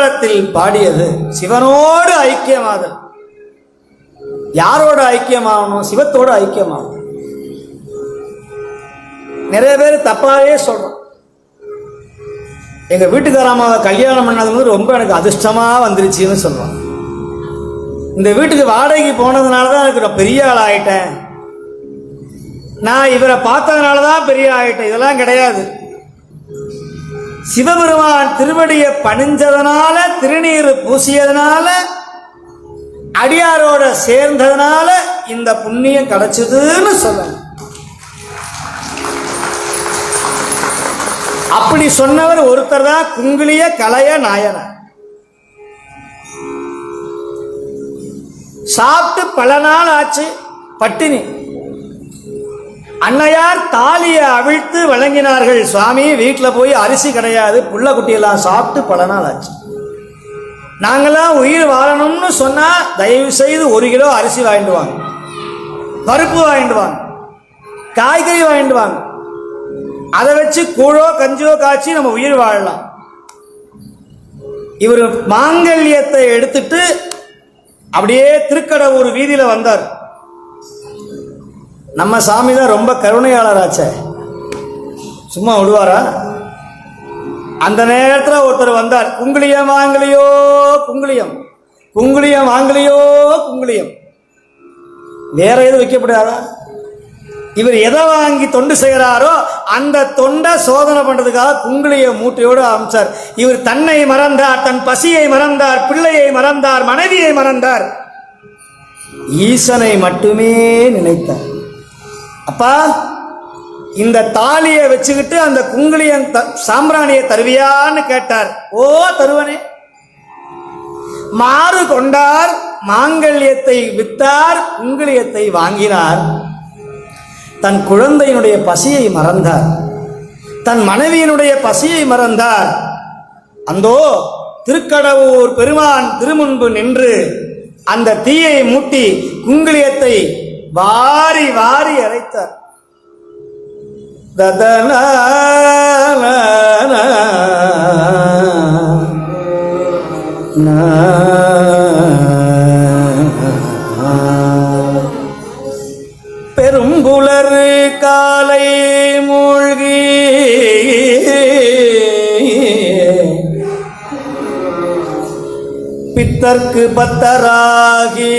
சிதம்பரத்தில் பாடியது சிவனோடு ஐக்கியமாதல் யாரோட ஐக்கியமாகணும்? சிவத்தோடு ஐக்கியமாகணும். நிறைய பேர் தப்பாவே சொல்றோம். எங்க வீட்டுக்காரம்மாவை கல்யாணம் பண்ணது வந்து ரொம்ப எனக்கு அதிர்ஷ்டமா வந்துருச்சுன்னு சொல்றோம். இந்த வீட்டுக்கு வாடகைக்கு போனதுனால தான் எனக்கு நான் பெரிய ஆள் ஆயிட்டேன். நான் இவரை பார்த்ததுனால தான் பெரிய ஆயிட்டேன். இதெல்லாம் கிடையாது. சிவபெருமான் திருவடியை பணிஞ்சதுனால திருநீர் பூசியதுனால அடியாரோட சேர்ந்ததுனால இந்த புண்ணியம் கிடைச்சதுன்னு சொல்லணும். அப்படி சொன்னவர் ஒருத்தர் தான் குங்குளிய கலைய நாயனர். சாப்பிட்டு பல நாள் ஆச்சு பட்டினி. அன்னையார் தாலியை அவிழ்த்து வழங்கினார்கள். சுவாமி வீட்டில் போய் அரிசி கிடையாது புள்ள குட்டியெல்லாம் சாப்பிட்டு பல நாள் ஆச்சு. நாங்களாம் உயிர் வாழணும்னு சொன்னால் தயவு செய்து ஒரு கிலோ அரிசி வாங்கிட்டு வாங்க. பருப்பு வாங்கிட்டு வாங்க. காய்கறி வாங்கிட்டு வாங்க. அதை வச்சு கூழோ கஞ்சியோ காய்ச்சி நம்ம உயிர் வாழலாம். இவர் மாங்கல்யத்தை எடுத்துட்டு அப்படியே திருக்கடவுர் வீதியில் வந்தார். நம்ம சாமி தான் ரொம்ப கருணையாளராச்சே. சும்மா விடுவாரா? அந்த நேரத்தில் ஒருத்தர் வந்தார். குங்குளியம் வாங்கலையோ குங்குளியம். குங்குளியம் வாங்கலையோ குங்குளியம். வேற எதுவும் வைக்கப்படாதா? இவர் எதை வாங்கி தொண்டு செய்கிறாரோ அந்த தொண்டை சோதனை பண்ணுறதுக்காக குங்குளிய மூட்டையோடு அமைச்சார். இவர் தன்னை மறந்தார் தன் பசியை மறந்தார் பிள்ளையை மறந்தார் மனைவியை மறந்தார். ஈசனை மட்டுமே நினைத்தார். அப்பா இந்த தாலியை வச்சுக்கிட்டு அந்த குங்குளியன் த- சாம்பிராணியை தருவியான்னு கேட்டார். ஓ தருவனே. மாறு கொண்டார் மாங்கல்யத்தை வித்தார் குங்குளியத்தை வாங்கினார். தன் குழந்தையினுடைய பசியை மறந்தார். தன் மனைவியினுடைய பசியை மறந்தார். அந்தோ திருக்கடவுர் பெருமான் திருமுன்பு நின்று அந்த தீயை மூட்டி குங்குளியத்தை வாரி வாரி அழைத்தார் ததன பெரும்புலர் காலை மூழ்கி பித்தர்க்கு பத்தராகி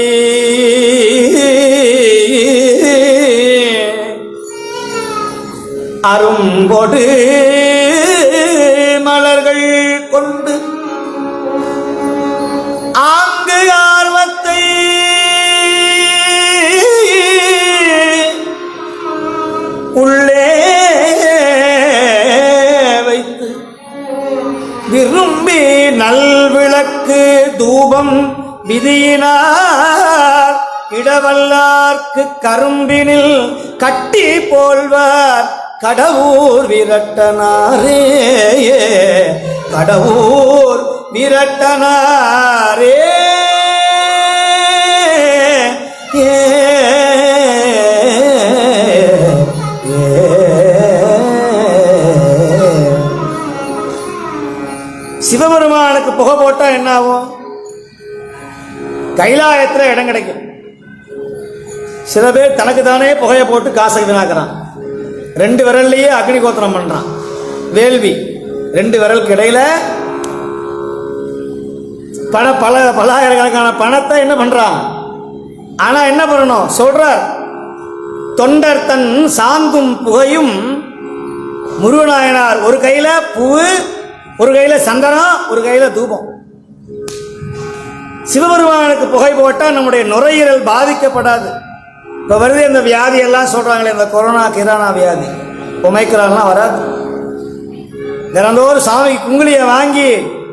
அரும்பொடு மலர்கள் கொண்டு. ஆங்கு ஆர்வத்தை உள்ளே வைத்து விரும்பி நல்விளக்கு தூபம் விதியினார் இடவல்லார்க்கு கரும்பினில் கட்டி போல்வார். கடவுர் விரட்டனாரே கடவுர் விரட்டனாரே சிவபெருமானுக்கு புகை போட்டா என்ன ஆகும் கைலாயத்துல இடம் கிடைக்கும். சில பேர் தனக்கு தானே புகையை போட்டு காசை வீணாக்குறான். ரெண்டு விரல்லையே அக்னி கோத்திரம் பண்றான். வேள்வி. ரெண்டு விரலுக்கு இடையில பண பல பல்லாயிரக்கணக்கான பணத்தை என்ன பண்றான்? ஆனா என்ன பண்ணணும்? சொல்றார் தொண்டர் தன் சாந்தும் புகையும் முருகநாயனார். ஒரு கையில பூவு ஒரு கையில சந்தனம் ஒரு கையில தூபம். சிவபெருமானுக்கு புகை போட்டால் நம்முடைய நுரையீரல் பாதிக்கப்படாது. இப்போ வருது இந்த வியாதி எல்லாம் சொல்றாங்களே இந்த கொரோனா கிரானா வியாதி. உமைக்கிறான்லாம் வராது. தினந்தோறும் சாமி குங்குலியை வாங்கி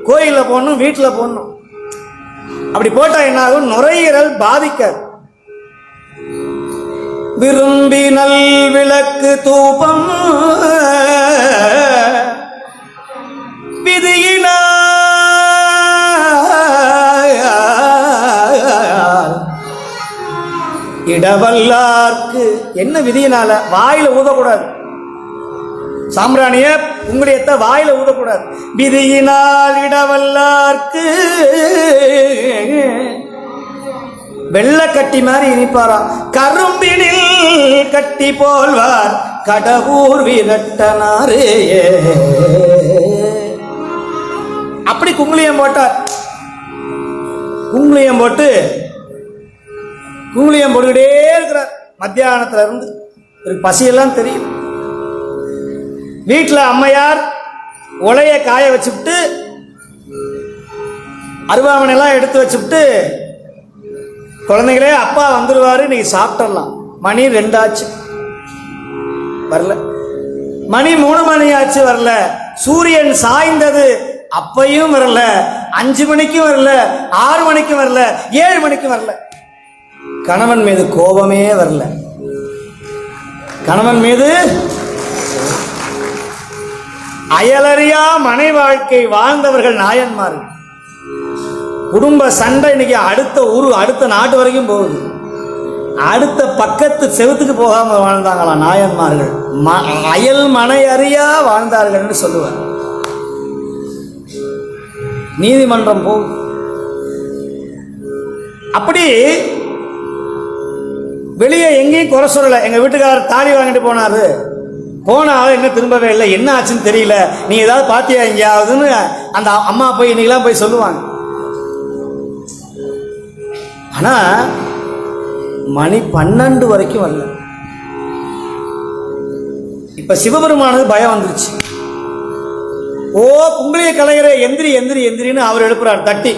கோயிலில் போடணும் வீட்டில் போடணும். அப்படி போட்டால் என்ன ஆகும்? நுரையீரல் பாதிக்காது. விரும்பி நல் விளக்கு தூபம் இடவல்லார்க்கு. என்ன விதியினால? வாயில ஊதக்கூடாது. சாம்பிராணிய குங்குளியத்தை வாயில ஊதக்கூடாது. விதியினால் இடவல்லார்க்கு. வெள்ளை கட்டி மாதிரி இனிப்பாராம் கரும்பினில் கட்டி போல்வார். கடவுர் விரட்டனாரே அப்படி குங்குளியம் போட்டார். குங்குளியம் போட்டு குங்குளியம் போட்டுக்கிட்டே இருக்கிறார்? மத்தியானத்துல இருந்து இவருக்கு பசியெல்லாம் தெரியும். வீட்டில் அம்மையார் உலைய காய வச்சுவிட்டு அருவாமனைலாம் எடுத்து வச்சுவிட்டு குழந்தைங்களே அப்பா வந்துடுவார் இன்னைக்கு சாப்பிட்டுடலாம். மணி ரெண்டாச்சு. வரல. மணி மூணு மணி ஆச்சு வரல. சூரியன் சாய்ந்தது அப்பையும் வரல. அஞ்சு மணிக்கும் வரல. ஆறு மணிக்கும் வரல. ஏழு மணிக்கும் வரல. கணவன் மீது கோபமே வரல. கணவன் மீது அயலறியா மனை வாழ்க்கை வாழ்ந்தவர்கள் நாயன்மார்கள் குடும்ப சண்டை இன்னைக்கு அடுத்த ஊர் அடுத்த நாட்டு வரைக்கும் போகுது. அடுத்த பக்கத்து செவுத்துக்கு போகாம வாழ்ந்தாங்களாம் நாயன்மார்கள்? ம- அயல் மனை அறியா வாழ்ந்தார்கள்னு சொல்லுவார். நீதிமன்றம் போகுது. அப்படி வெளியே எங்கேயும் குறை சொல்லலை. எங்கள் வீட்டுக்காரர் தாலி வாங்கிட்டு போனாரு. போன ஆள் என்ன திரும்பவே இல்லை. என்ன ஆச்சுன்னு தெரியல. நீ ஏதாவது பார்த்தியா எங்கேயாவதுன்னு அந்த அம்மா போய் இன்னைக்கெல்லாம் போய் சொல்லுவாங்க. ஆனால் மணி பன்னெண்டு வரைக்கும் வரல. இப்போ சிவபெருமானது பயம் வந்துருச்சு. ஓ கும்பலையை கலைகிற எந்திரி எந்திரி எந்திரின்னு அவர் எழுப்புறார். தட்டி.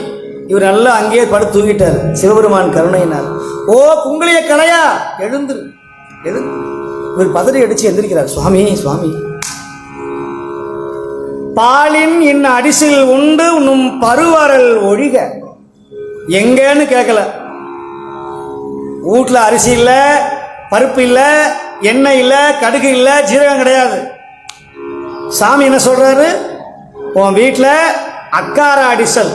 இவர் நல்லா அங்கேயே படுத்து தூங்கிட்டார். சிவபெருமான் கருணையினார் ஓ குங்களைய கலையா? எழுந்துரு. எழுந்து இவர் பதறி அடிச்சு எந்திரிக்கிறார். சுவாமி சுவாமி. பாலின் இன் அடிசில் உண்டு உன்னும் பருவரல் ஒழிக. எங்கன்னு கேட்கல வீட்டில் அரிசி இல்லை பருப்பு இல்லை எண்ணெய் இல்லை கடுகு இல்லை ஜீரகம் கிடையாது. சாமி என்ன சொல்றாரு? உன் வீட்டில் அக்கார அடிசல்.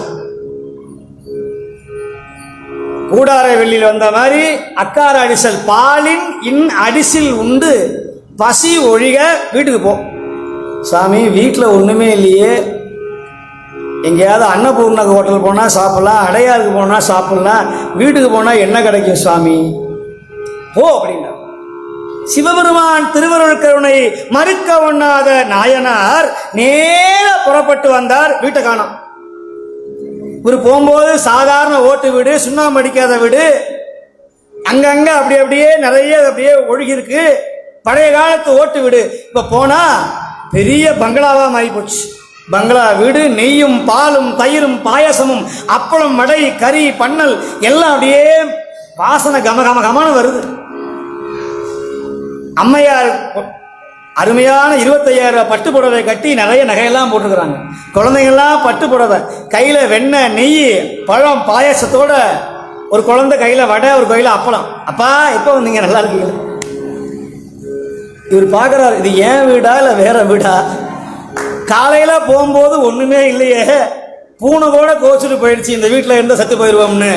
கூடார வெள்ளியில் வந்த மாதிரி அக்கார அடிசல் பாலின் இன் அடிசில் உண்டு. பசி ஒழிக வீட்டுக்கு போ. சாமி வீட்டில் ஒன்றுமே இல்லையே. எங்கேயாவது அன்னபூர்ண ஹோட்டல் போனால் சாப்பிட்லாம் அடையாருக்கு போனால் சாப்பிட்லாம் வீட்டுக்கு போனால் என்ன கிடைக்கும் சுவாமி போ அப்படின்னா. சிவபெருமான் திருவருள் கருணை மறுக்க ஒண்ணாத நாயனார் நேர புறப்பட்டு வந்தார் வீட்டை காணோம். இவர் போகும்போது சாதாரண ஓட்டு வீடு சுண்ணாம்பு அடிக்காத வீடு. அங்கங்கே அப்படி அப்படியே நிறைய அப்படியே ஒழுகி இருக்கு பழைய காலத்து ஓட்டு வீடு. இப்போ போனால் பெரிய பங்களாவாக மாறி போச்சு பங்களா வீடு நெய்யும் பாலும் தயிரும் பாயசமும் அப்பளம் வடை கறி பண்ணல் எல்லாம் அப்படியே வாசனை கம கம வருது. அம்மையார் அருமையான இருபத்தையாயிரம் ரூபாய் பட்டு புடவை கட்டி நிறைய நகையெல்லாம் போட்டுருக்குறாங்க. குழந்தைங்கள்லாம் பட்டு புடவை. கையில் வெண்ணெய் நெய் பழம் பாயாசத்தோட ஒரு குழந்தை கையில் வடை ஒரு கையில் அப்பளம். அப்பா எப்போ வந்தீங்க நல்லா இருக்கீங்க இவர் பார்க்குறாரு இது ஏன் வீடா இல்லை வேற வீடா? காலையில் போகும்போது ஒன்றுமே இல்லையே. பூனை கூட கோச்சிட்டு போயிடுச்சு இந்த வீட்டில் இருந்தால் செத்து போயிடுவோம்னு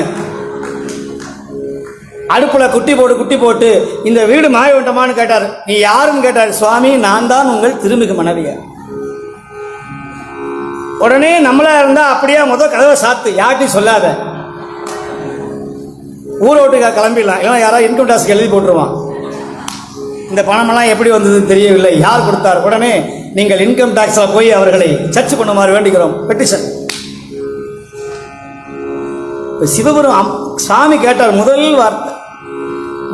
அடுப்பில் குட்டி போட்டு குட்டி போட்டு இந்த வீடு மாய விட்டமான்னு கேட்டார். நீ யாருன்னு கேட்டார் சுவாமி நான் தான் உங்கள் திருமிகு மனைவியார் உடனே நம்மளா இருந்தா அப்படியே முத கதவை சாத்து யார்ட்டையும் சொல்லாத. ஊரோட்டுக்கா கிளம்பிடலாம். ஏன்னா யாராவது இன்கம் டாக்ஸ்க்கு எழுதி போட்டுருவான். இந்த பணமெல்லாம் எப்படி வந்ததுன்னு தெரியவில்லை. யார் கொடுத்தார்? உடனே நீங்கள் இன்கம் டாக்ஸில் போய் அவர்களை சர்ச் பண்ணுமாறு வேண்டிக்கிறோம் பெட்டிஷன் இப்போ சிவபுரம் அம்- சாமி கேட்டார் முதல் வார்த்தை.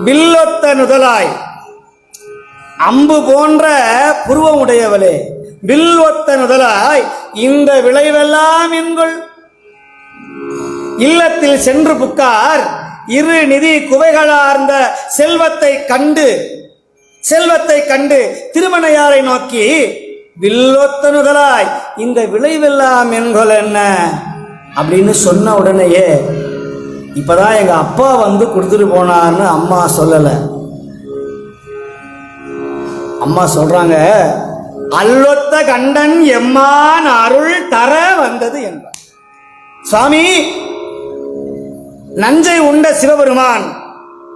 வில்லொத்த நுதலாய். அம்பு போன்ற புருவம் உடையவளே வில் ஒத்த நுதலாய் இந்த விளைவெல்லாம் என்கொள். இல்லத்தில் சென்று புக்கார் இரு நிதி குவைகளார்ந்த செல்வத்தை கண்டு செல்வத்தை கண்டு திருமணையாரை நோக்கி வில்லொத்தனுதலாய் இந்த விளைவெல்லாம் என்கொள் என்ன? அப்படின்னு சொன்ன உடனேயே இப்பதான் எங்கள் அப்பா வந்து கொடுத்துட்டு போனார்னு அம்மா சொல்லலை. அம்மா சொல்கிறாங்க அல்லொத்த கண்டன் எம்மான் அருள் தர வந்தது என்றார். சுவாமி நஞ்சை உண்ட சிவபெருமான்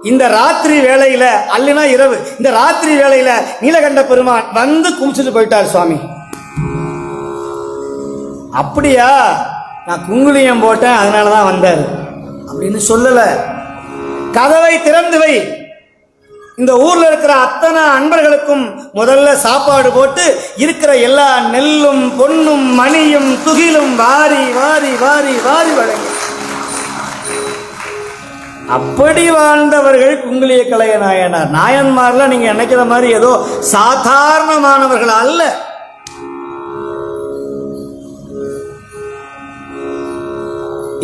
இந்த ராத்திரி வேலையில் அல்லனா இரவு இந்த ராத்திரி வேலையில் நீலகண்ட பெருமான் வந்து குமிச்சிட்டு போயிட்டார் சுவாமி. அப்படியா? நான் குங்குளியம் போட்டேன் அதனால தான் வந்தார். அப்படின்னு சொல்லலை. கதவை திறந்து வை. இந்த ஊர்ல இருக்கிற அத்தனை அன்பர்களுக்கும் முதல்ல சாப்பாடு போட்டு இருக்கிற எல்லா நெல்லும் பொன்னும் மணியும் துகிலும் வாரி வாரி வாரி வாரி வழங்கி. அப்படி வாழ்ந்தவர்கள் குங்குளிய கலைய நாயனார். நாயன்மார்லாம் நீங்க நினைக்கிற மாதிரி ஏதோ சாதாரணமானவர்கள் அல்ல.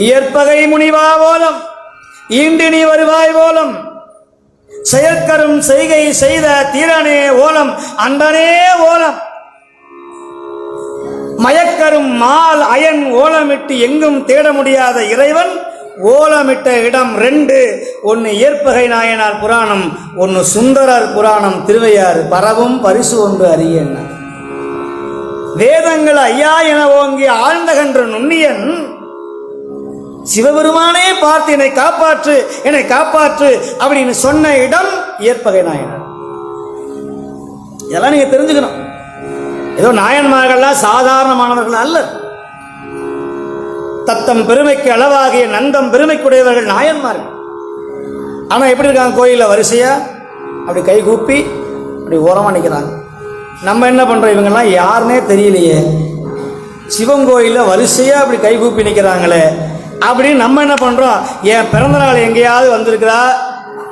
இயற்பகை முனிவா போலம் ஈண்டினி வருவாய் போலம் செயற்கரும் செய்கை செய்த தீரனே ஓலம் அன்பனே ஓலம். மயக்கரும் மால் அயன் ஓலமிட்டு எங்கும் தேட முடியாத இறைவன் ஓலமிட்ட இடம் ரெண்டு ஒன்று இயற்பகை நாயனார் புராணம் ஒன்று சுந்தரர் புராணம் திருவையாறு பரவும் பரிசு ஒன்று அறிய வேதங்கள் ஐயா என ஓங்கி ஆழ்ந்தகன்ற நுண்ணியன் சிவபெருமானே பார்த்து என்னை காப்பாற்று என்னை காப்பாற்று அப்படின்னு சொன்ன இடம் இயற்பகை நாயன் இதெல்லாம் நீங்க தெரிஞ்சுக்கணும். ஏதோ நாயன்மார்கள்லாம் சாதாரணமானவர்கள் அல்ல. தத்தம் பெருமைக்கு அளவாகிய நந்தம் பெருமைக்குடையவர்கள் நாயன்மார்கள். ஆனா எப்படி இருக்காங்க கோயிலில் வரிசையா? அப்படி கை கூப்பி அப்படி ஓரமா நிற்கிறாங்க நம்ம என்ன பண்றோம்? இவங்கெல்லாம் யாருன்னே தெரியலையே. சிவன் கோயிலில் வரிசையா அப்படி கை கூப்பி நிற்கிறாங்களே அப்படின்னு நம்ம என்ன பண்ணுறோம் என் பிறந்தநாள் எங்கேயாவது வந்திருக்குதா?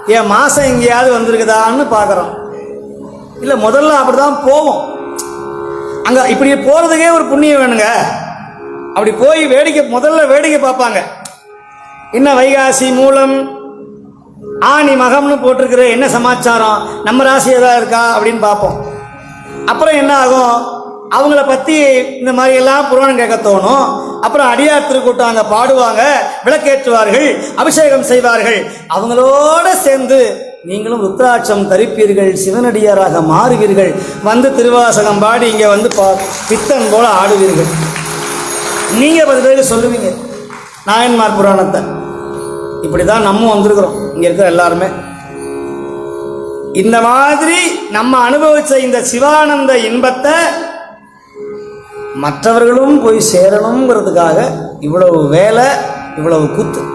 என் மாதம் எங்கேயாவது வந்திருக்குதான்னு பார்க்குறோம் இல்லை முதல்ல அப்படிதான் போவோம். அங்கே இப்படி போகிறதுக்கே ஒரு புண்ணியம் வேணுங்க. அப்படி போய் வேடிக்கை முதல்ல வேடிக்கை பார்ப்பாங்க. என்ன வைகாசி மூலம் ஆணி மகம்னு போட்டிருக்கிற என்ன சமாச்சாரம்? நம்ம ராசி ஏதாவது இருக்கா? அப்படின்னு பார்ப்போம். அப்புறம் என்ன ஆகும்? அவங்கள பற்றி இந்த மாதிரி எல்லாம் புராணம் கேட்க தோணும். அப்புறம் அடியார் திருக்கூட்டம் அங்கே பாடுவாங்க விளக்கேற்றுவார்கள் அபிஷேகம் செய்வார்கள். அவங்களோட சேர்ந்து நீங்களும் ருத்ராட்சம் தரிப்பீர்கள் சிவனடியாராக மாறுவீர்கள். வந்து திருவாசகம் பாடி இங்கே வந்து பா பித்தன் போல ஆடுவீர்கள். நீங்கள் பத்து பேருக்கு சொல்லுவீங்க. நாயன்மார் புராணத்தை. இப்படி தான் நம்ம வந்திருக்கிறோம். இங்கே இருக்கிற எல்லாருமே. இந்த மாதிரி நம்ம அனுபவித்த இந்த சிவானந்த இன்பத்தை மற்றவர்களும் போய் சேரணுங்கிறதுக்காக இவ்வளவு வேலை இவ்வளவு குத்து.